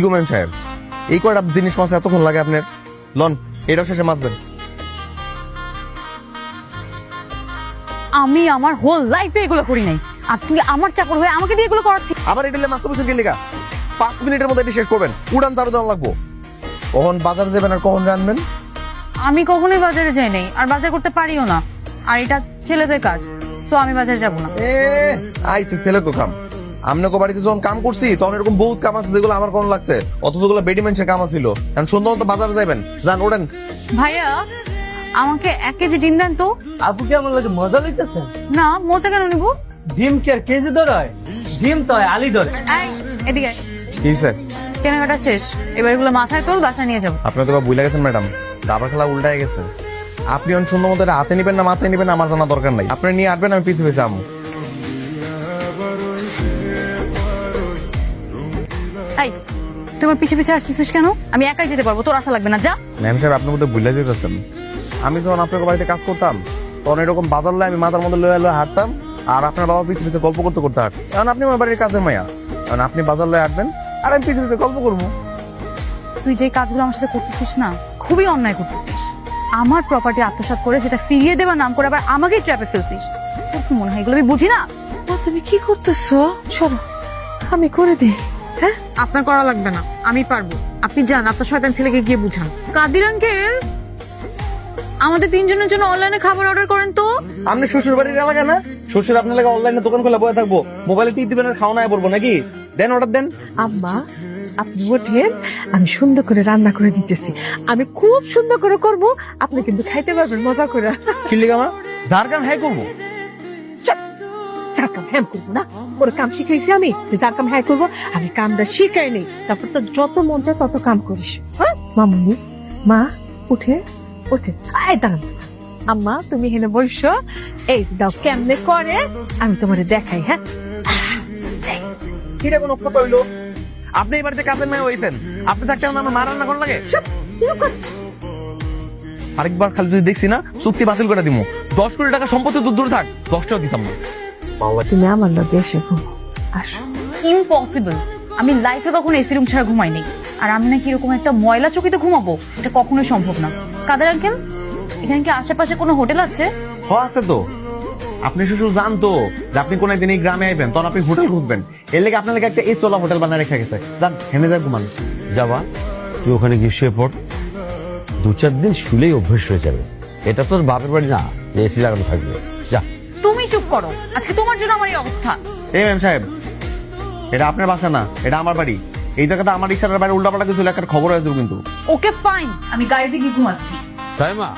কি গোমেন সাহেব এই কয়টা জিনিস মাছ এতক্ষণ লাগে আপনার? লন এটাও শেষে মাছবেন আমি আমার হোল লাইফে এগুলো করি নাই। আর তুমি আমার চাকর হয়ে আমাকে দিয়ে এগুলো করাচ্ছি আবার এটা মাছ তো কি লেখা পাঁচ মিনিটের মধ্যে এটি শেষ করবেন। উড়ান তারও দাম লাগবো। কখন বাজার দেবেন আর কখন রানবেন? আমি কখনোই বাজারে যাই নাই আর বাজার করতে পারিও না। আর এটা ছেলেদের কাজ তো আমি বাজারে যাব না। এ আইছে ছেলে তো কাম আমনে কো বাড়িতে যখন কাম করছি তখন এরকম বহুত কাম আছে যেগুলো আমার কোন লাগছে। অথচ যেগুলো বেডি মানুষের কাম ছিল এখন সন্ধ্যা মতো বাজারে যাবেন যান ওড়েন ভাইয়া আমাকে এক কেজি ডিম দেন তো। আপু কি আমার লাগে মজা লইতেছেন? না মোচা কেন নিবো? ডিম কি আর কেজি ধরে হয়? ডিম তো হয় আলি ধরে এই, এদিকে কি স্যার? কেনাকাটা শেষ। এবার এগুলো মাথায় তোল বাসায় নিয়ে যাব। আপনি তো ভুলে গেছেন ম্যাডাম। দাবার খেলা উল্টায় গেছে। আপনি অন সুন্দর মতো এটা হাতে নিবেন না মাথায় নিবেন আমার জানা দরকার নাই। আপনি নিয়ে আসবেন আমি পিছু পিছু আমু। এই তোমার পিছে পিছে আসতেছিস কেন? আমি একাই যেতে পারব তোর আশা লাগবে না যা। ম্যাম সাহেব আপনার মধ্যে ভুলে যেতেছেন। আমি যখন আপনার বাড়িতে কাজ করতাম তখন এরকম বাজার লাই আমি মাথার মধ্যে লয়ে লয়ে হাঁটতাম আর আপনার বাবা পিছু পিছু গল্প করতে করতে হাঁট এখন আপনি আমার বাড়ির কাজের মায়া এখন আপনি বাজার লয়ে হাঁটবেন আর আমি পিছু পিছু গল্প করব। তুই যে কাজগুলো আমার সাথে করতেছিস না খুবই অন্যায় করতেছিস। আমার প্রপার্টি আত্মসাৎ করে সেটা ফিরিয়ে দেবার নাম করে আবার আমাকেই ট্র্যাপে ফেলছিস। তোর কি মনে হয় এগুলো আমি বুঝি না? তুমি কি করতেছো? চলো আমি করে দিই। হ্যাঁ আপনার করা লাগবে না আমি পারব। আপনি যান আপনার শয়তান ছেলেকে গিয়ে বুঝান। কাদির আঙ্কেল আমাদের তিনজনের জন্য অনলাইনে খাবার অর্ডার করেন তো? আপনি শ্বশুর বাড়ির এলাকা না শ্বশুর আপনার লাগে অনলাইনে দোকান খোলা বয়ে থাকব। মোবাইলে টিপ দিবেন আর খাওয়া না পড়ব নাকি? দেন অর্ডার দেন। আম্মা আপনি ওঠেন আমি সুন্দর করে রান্না করে দিতেছি। আমি খুব সুন্দর করে করব আপনি কিন্তু খাইতে পারবেন মজা করে। কি লিগা মা? যার কাম হ্যাঁ করব? যার কাম হ্যাঁ করব না। ওর কাম শিখাইছি আমি যে যার কাম হ্যাঁ করব আমি কামটা শিখাই নেই। তারপর তো যত মন চায় তত কাম করিস। হ্যাঁ? মামুনি মা উঠে উঠে। আয় দাঁড়ান। আম্মা তুমি হেনে বসো। এই দাও কেমনে করে? আমি তোমারে দেখাই হ্যাঁ? কিরে কোনো কথা হইল? আপনি এই বাড়িতে কাজের মেয়ে হয়েছেন আপনি থাকতে আমার মা রান্না করার লাগে? আরেকবার খালি যদি দেখছি না চুক্তি বাতিল করে দিমু। দশ কোটি টাকা সম্পত্তি তো দূরে থাক দশটাও দিতাম না। তুমি আমার লোক এসে ঘুমো। আসো। ইম্পসিবল আমি লাইফে কখনো এসি রুম ছাড়া ঘুমাইনি আর আমি নাকি এরকম একটা ময়লা চকিতে ঘুমাবো এটা কখনোই সম্ভব না। কাদের আঙ্কেল? এখানে কি আশেপাশে কোনো হোটেল আছে? হ আছে তো। আপনি শ্বশুর জানতো যে আপনি কোন একদিন এই গ্রামে আইবেন তখন আপনি হোটেল খুঁজবেন। এর লেগে আপনার লেগে একটা এসি ওলা হোটেল বানায় রেখে গেছে। যান হেনে যায় ঘুমান। যাবা তুই ওখানে গিয়ে শুয়ে পড়। দু চার দিন শুলেই অভ্যেস হয়ে যাবে। এটা তোর বাপের বাড়ি না যে এসি লাগানো থাকবে। যা করো। আজকে তোমার জন্য আমার এই অবস্থা। এই ম্যাম সাহেব এটা আপনার বাসা না এটা আমার বাড়ি। এই জায়গাটা আমার ইশারার বাইরে উল্টাপাল্টা কিছু লেখার খবর হয়েছে কিন্তু। ওকে ফাইন আমি গাড়িতে গিয়ে ঘুমাচ্ছি। সাইমা